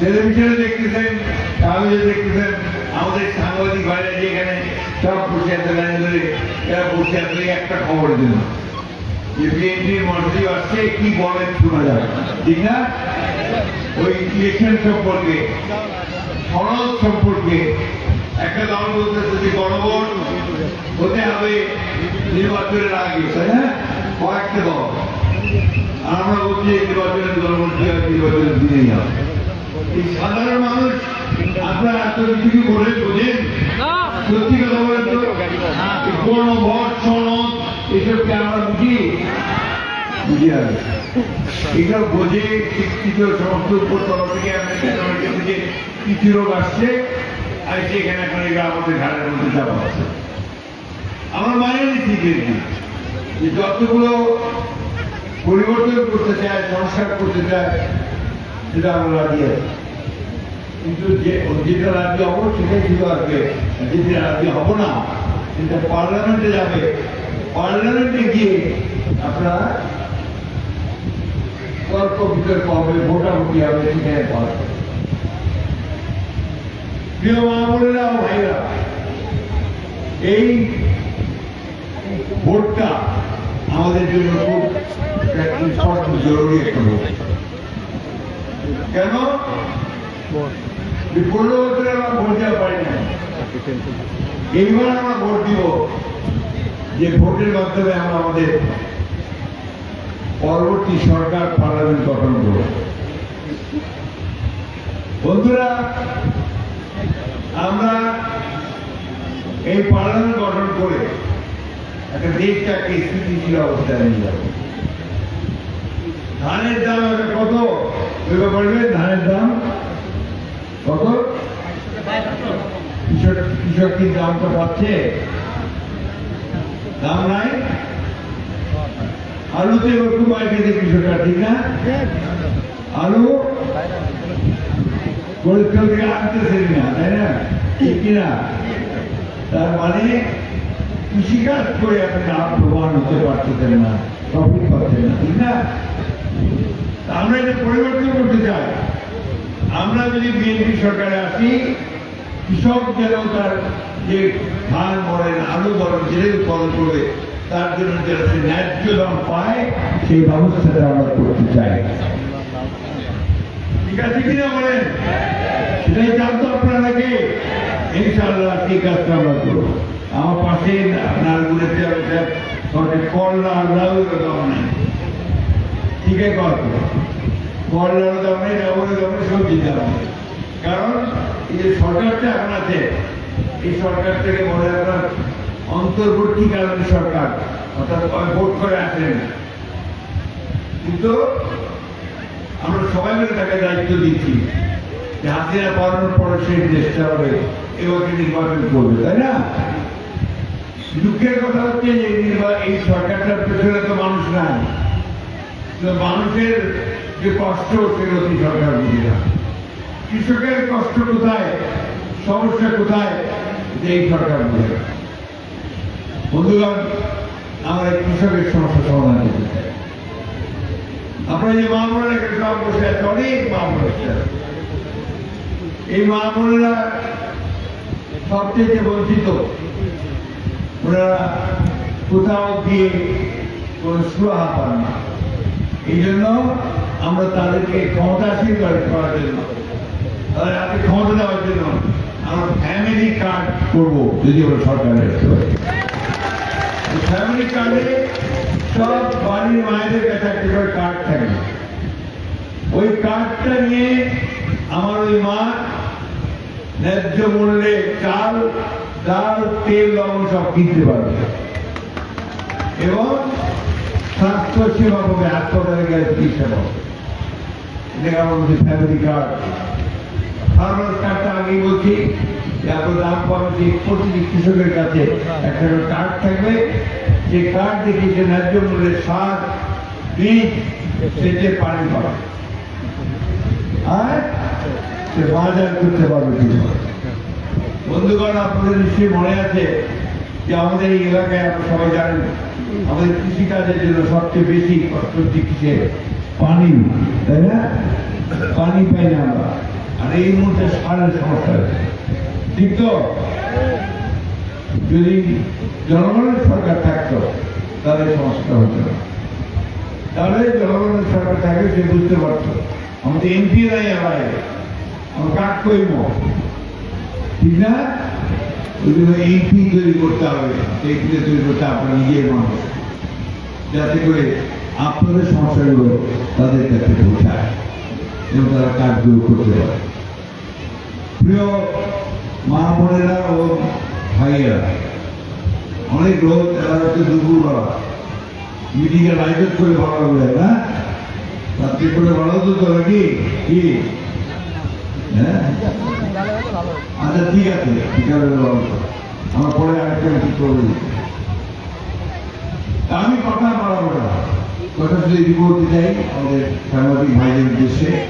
টেলিভিশনে দেখতেছেন কাগজে দেখতেছেন, আমাদের সাংবাদিক ভাইরা যেখানে সব বসে আছে লাইনে ধরে, এরা বসে আছে একটা খবর দিল যে বিএনপির মন্ত্রী আসছে, কি বলেন শোনা যাবে। ঠিক না? ওই ইলেকশন সম্পর্কে, সনদ সম্পর্কে একটা দল বলতেছে যে গণভোট হতে হবে নির্বাচনের আগে। তাই না? কয়েকটা দল। আমরা বলছি নির্বাচনের গণভোট নির্বাচনের দিনেই হবে। এই সাধারণ মানুষ আপনারা এত কিছু বলে বোঝেন। সত্যি কথা বলেন তো কোন ভোট সনদ এসবকে আমরা বুঝি? বুঝি আর বোঝে শিক্ষিত সমস্ত উপর তরফ থেকে আমেরিকা আমেরিকা থেকে কিছু লোক আসছে আর সেখানে এখন এগুলো আমাদের ঘাড়ের মধ্যে চাপা আছে আমরা মানে নিচ্ছি যে যতগুলো পরিবর্তন করতে চায় সংস্কার করতে চায় সেটা আমরা রাজি আছি কিন্তু যে যেটা রাজি হব সেটাই শুধু আসবে। যেটা রাজি হব না। সেটা পার্লামেন্টে যাবে। পার্লামেন্টে গিয়ে আপনারা তর্ক বিতর্ক হবে ভোটাভুটি হবে সেখানে পাওয়া যাবে। প্রিয় মা বোনেরা ভাইরা এই ভোটটা আমাদের জন্য খুব জরুরি একটা কেন? পনেরো বছরে আমরা ভোট দেওয়া পারি না এইবার আমরা ভোট দিব যে ভোটের মাধ্যমে আমরা আমাদের পরবর্তী সরকার পার্লামেন্ট গঠন করব। বন্ধুরা, আমরা এই পার্লামেন্ট গঠন করে একটা দেশটাকে স্থিতিশীল অবস্থায় নিয়ে যাব। ধানের দাম কত? ধানের দাম? কত? কৃষক কৃষক কি দামটা পাচ্ছে দাম নাই? আলুতে খুব আগে কৃষকরা ঠিক না? আলু? পরিষ্কার থেকে আনতেছেন না, তাই না? ঠিক কিনা? তার মানে কৃষিকাজ করে আপনি লাভবান হতে পারতেছেন না প্রফিট পাচ্ছেন না, ঠিক না? আমরা এটা পরিবর্তন করতে চাই। আমরা যদি বিএনপি সরকারে আসি, কৃষক যেন তার যে ধান বলেন আলু বলেন যেটা উৎপাদন করবে, তার জন্য যেন সে ন্যায্য দাম পায়, সেই ব্যবস্থাটা আমরা করতে চাই। ঠিক আছে কিনা বলেন? সেটাই জানতো আপনারা কি ইনশাআল্লাহ সেই কাজটা আমরা করব। আমার পাশে নারগুলের সরকার করলা আল্লাহ ঠিক আছে করলার দাম ডাবলের দাম নেই সবজি দাম কারণ এই যে সরকারটা আছে এই সরকার থেকে বলে আপনার অন্তর্বর্তীকালীন সরকার, অর্থাৎ ভোট করে আসেন। কিন্তু আমরা সবাই মিলে তাকে দায়িত্ব দিচ্ছি যে হাসিনা পালানোর পরে সেই দেশটা হবে এবারে নির্বাচন করবে, তাই না? দুঃখের কথা হচ্ছে এই নির্বা- এই সরকারটার পেছনে তো মানুষ নাই। তো মানুষের যে কষ্ট কি সরকার বুঝে না। কৃষকের কষ্ট কোথায়? সমস্যা কোথায়? যে এই সরকার বুঝে না। বন্ধুগণ, আমরা কৃষকের সমস্যা সমাধান করতে চাই। আপনারা যে মা বোনেরা সব বসে আছে, অনেক মা বোন বসে আছে। এই মা বোনেরা সবচেয়ে বঞ্চিত। ওনারা কোথাও গিয়ে কোনো সুরাহা পান না। এই জন্য আমরা তাদেরকে ক্ষমতাশীল করে করার জন্য। তাদের ক্ষমতা দেওয়ার জন্য আমরা ফ্যামিলি কার্ড করব, যদি আমরা সরকারে ফ্যামিলি কার্ডে সব বাড়ির মায়েদের কাছে একটা করে কার্ড থাকে। ওই কার্ডটা নিয়ে আমার ওই মা ন্যায্য মূল্যে চাল, ডাল, তেল, লবণ সব কিনতে পারবে। এবং স্বাস্থ্য সেবা পাবে, হাসপাতালে গেলে চিকিৎসা পাবে। যে আপনার দাম যে কৃষকের কাছে একটা থাকবে দেখে সে ন্যায্য সে বন্ধুগণ, আপনাদের নিশ্চয়ই মনে আছে যে আমাদের এই এলাকায় আপনারা সবাই জানেন আমাদের কৃষিকাজের জন্য সবচেয়ে বেশি কষ্ট হচ্ছে কিসে? পানি, তাই না? পানি পাই না আমরা। আর এই মুহূর্তে সারের সমস্যা ঠিক তো? যদি জনগণের সরকার থাকতো, তাহলে সমস্যা হতো না। তাহলে জনগণের সরকার থাকে সে বুঝতে পারতো। আমাদের এমপি বাইরে আমরা কাজ করব ঠিক না? জন্য এমপি তৈরি করতে হবে। এমপি তৈরি করতে আপনার নিজের মানুষ যাতে করে আপনাদের সমস্যাগুলো তাদের কাছে পৌঁছায় এবং তারা কাজগুলো করতে পারে। প্রিয় মা বোনেরা ও ভাইয়েরা, অনেক লোক তারা হচ্ছে দুপুরবেলা মিটিংয়ে লাইভেট করে বাড়ানো যায় না? রাত্রি করে বাড়াতো তো নাকি? কি? হ্যাঁ? আচ্ছা ঠিক আছে বাড়াবো। আমার পরে আরেকটা ঠিক করে তা আমি কথা বাড়াবো না। কথা শুধু রিপোর্ট চাই আমাদের সাংবাদিক ভাইদের উদ্দেশ্যে।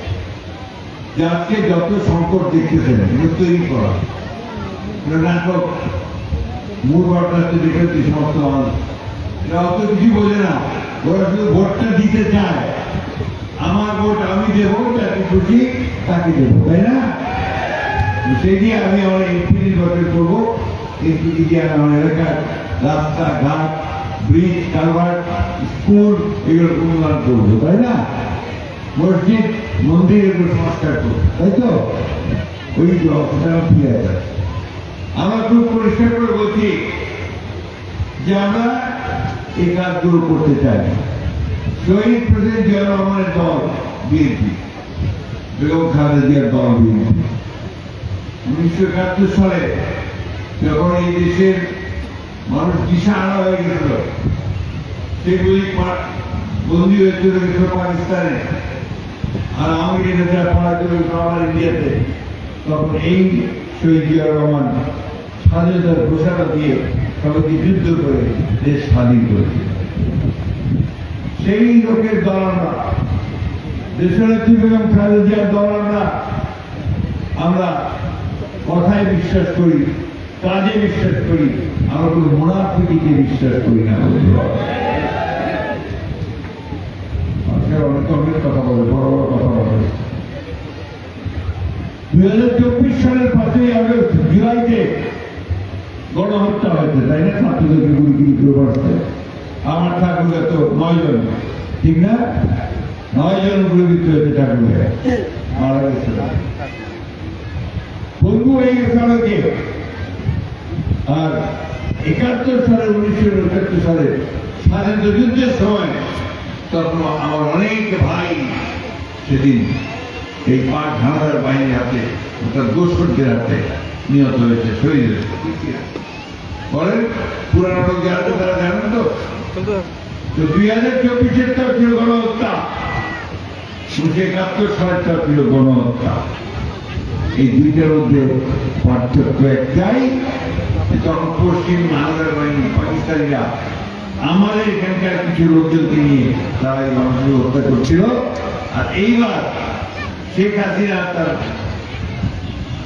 যে আজকে যত সংকট দেখতেছেন, এগুলো তৈরি করা। নাটক। মূল ঘটনা হচ্ছে দেখেছি সমস্ত মানুষ। এরা অত কিছু বোঝে না। ওরা শুধু ভোটটা দিতে চায়। আমার ভোট আমি দেবো যাকে খুশি তাকে দেবো, তাই না? সেই দিয়ে আমি আমার এমপি নির্বাচন করব। এমপি দিয়ে আমি আমার এলাকার রাস্তা ঘাট ব্রিজ কালভার্ট স্কুল এগুলো উন্নয়ন করব, তাই না? মসজিদ, মন্দির এগুলো সংস্কার করব, তাই তো? ওই ফিরে আছে আমরা খুব পরিষ্কার করে বলছি যে আমরা এই কাজগুলো করতে চাই। শহীদ প্রেসিডেন্ট জিয়া রহমানের দল, বিএনপি। বেগম খালেদা জিয়ার দল, বিএনপি। উনিশশো একাত্তর সালে যখন এই দেশের মানুষ দিশা আনা হয়ে গেছিল, সেগুলি বন্দী হয়ে গেছিল পাকিস্তানে। আর আমাকে নেতা পাড়া চলে আমার ইন্ডিয়াতে, তখন এই শহীদ জিয়া রহমান স্বাধীনতার ঘোষণা দিয়ে সবাইকে যুদ্ধ করে দেশ স্বাধীন করেছে। সেই লোকের দল আমরা, দেশনেত্রী বেগম খালেদা জিয়ার দল আমরা আমরা কথায় বিশ্বাস করি, কাজে বিশ্বাস করি, আমরা কোনো মোনাফিকে বিশ্বাস করি না। গণহত্যা হয়েছে, তাই না? আমার তো ঠিক না? নয় জন গুলিবিদ্ধ হয়েছে মারা বন্ধু হয়ে গেছে অনেকে আর একাত্তর সালে, উনিশশো একাত্তর সালে স্বাধীনতা যুদ্ধের সময় তখন আমার অনেক ভাই সেদিন এই পাঁচ হানাদার বাহিনীর হাতে অর্থাৎ গোষ্ঠীর হাতে নিহত হয়েছে, শহীদ বলেন, পুরানো লোক যারা তারা জানেন তো? তো দুই হাজার চব্বিশের তো ছিল গণহত্যা, উনিশশো একাত্তর সালেরটা ছিল গণহত্যা। এই দুইটার মধ্যে পার্থক্য একটাই তখন পশ্চিম বাংলার বাহিনী, পাকিস্তানিরা আমাদের এখানকার কিছু লোকজনকে নিয়ে তারা এই মানুষকে হত্যা করছিল। আর এইবার শেখ হাসিনা তার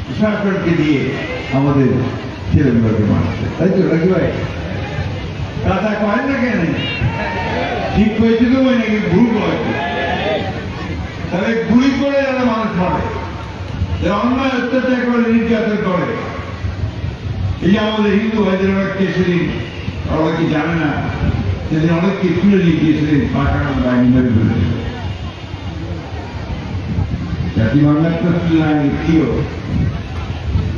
প্রশাসনকে দিয়ে আমাদের ছেলেগুলোকে মারছে। তাই তো, নাকি ভাই? দাদা কয় না কেন? ঠিক হয়েছে তো নাকি? ভুল হয়েছে তাহলে গুলি করে যারা মানুষ মারে অন্যায় অত্যাচার করে, নির্যাতন করে। এই আমাদের হিন্দু ভাইদের জানে না? সেদিন অনেককে তুলে নিয়ে গিয়েছিলেন পাঠানো বাহিনী জাতি বাংলার তো তুলে আনি প্রিয়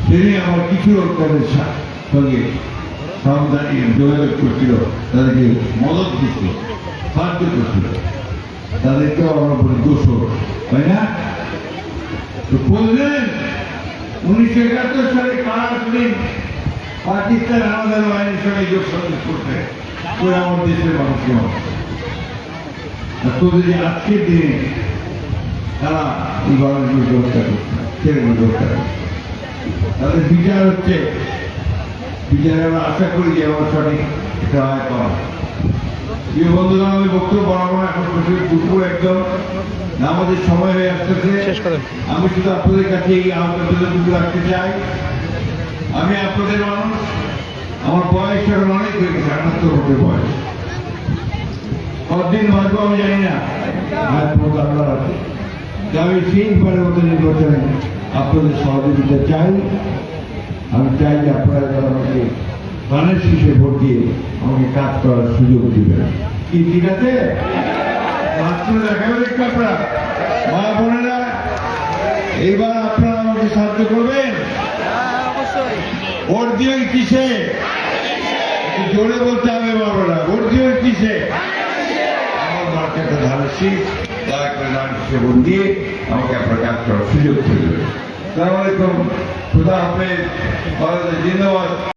সেদিন আমার কিছু সঙ্গে যোগাযোগ করছিল, তাদেরকে মদত দিচ্ছিল সাহায্য করছিল। তাদেরকেও আমরা বলি দোষ তাই না? তো বললেন উনিশশো একাত্তর সালে কারা আসলেন পাকিস্তান আমাদের বাহিনীর সঙ্গে যোগ সঙ্গে করতে করে আমার দেশের মানুষকে মারছে। আর তোদের যে আজকের দিনে তারা এই হত্যা করছে তাদের বিচার হচ্ছে বিচারে আমরা আশা করি যে আমার সঠিক সহায় করা প্রিয় বন্ধুরা আমি বক্তব্য বাড়াবো না এখন বসে দুপুর একদম আমাদের সময় হয়ে আসতেছে। আমি শুধু আপনাদের কাছে এই আহ্বানটুকু রাখতে চাই। আমি আপনাদের মানুষ আমার বয়স এখন অনেক হয়ে গেছে আটাত্তর বছর বয়স। কতদিন বাঁচবো আমি জানি না। আল্লাহ আছে আমি তিনবারের মতো নির্বাচনে আপনাদের সহযোগিতা চাই। আমি চাই যে আপনারা যেন আমাকে ধানের হিসেবে ভোট দিয়ে আমাকে কাজ করার সুযোগ দিবেন। কি, ঠিক আছে? মা বোনেরা, এইবার আপনারা আমাকে সাহায্য করবেন? ভোট দিবেন কিসে? একটু জোরে বলতে হবে বাবারা ভোট দিবেন কিসে? আমার মার্কেটে ধানের দয়া করে ধানের শীষে দিয়ে আমাকে আপনার কাজ করার সুযোগ করে সালামালাইকুম। খুদা হাফেজ জিন্দাবাদ।